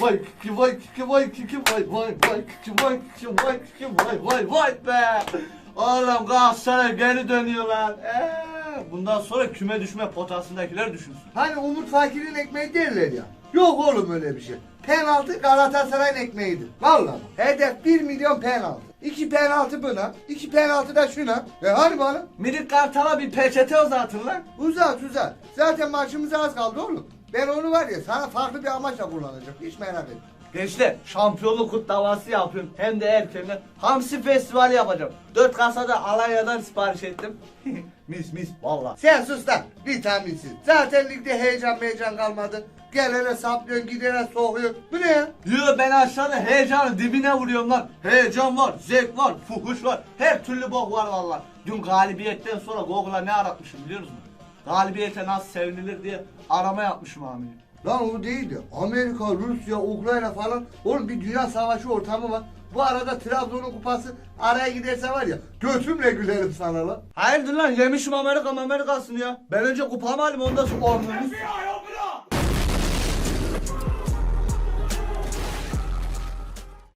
Vay kiki vay kiki vay kiki vay vay vay kiki vay kiki vay kiki vay vay vay be. Oğlum Galatasaray geri dönüyor lan. Ee, bundan sonra küme düşme potasındakiler düşünsün. Hani Umut Fakir'in ekmeği derler ya. Yok oğlum öyle bir şey. Penaltı Galatasaray'ın ekmeğidir. Vallahi. Hedef 1 milyon penaltı. 2 penaltı buna, 2 penaltı da şuna. E hadi bana. Minik Kartal'a bir peçete uzatın lan. Uzat uzat. Zaten maçımıza az kaldı oğlum. Ben onu var ya sana farklı bir amaçla kullanacağım. Hiç merak etme. Gençler şampiyonluk kutlaması yapıyorum. Hem de erkenden. Hamsi festivali yapacağım. Dört kasada Alanya'dan sipariş ettim. mis mis valla. Sen sus lan. Vitaminsiz. Zaten ligde heyecan heyecan kalmadı. Gelene saplıyorsun gidene sokuyorsun. Bu ne ya? Yo ben aşağıda heyecanın dibine vuruyorum lan. Heyecan var, zevk var, fuhuş var. Her türlü bok var valla. Dün galibiyetten sonra Google'a ne aratmışım biliyor musun? Galibiyete nasıl sevinilir diye arama yapmışım amirim. Lan o değil de Amerika, Rusya, Ukrayna falan oğlum bir dünya savaşı ortamı var. Bu arada Trabzon'un kupası araya giderse var ya götümle gülerim sana lan. Hayırdır lan yemişim Amerika Amerika'sını ya. Ben önce kupamı alayım ondan sonra onları.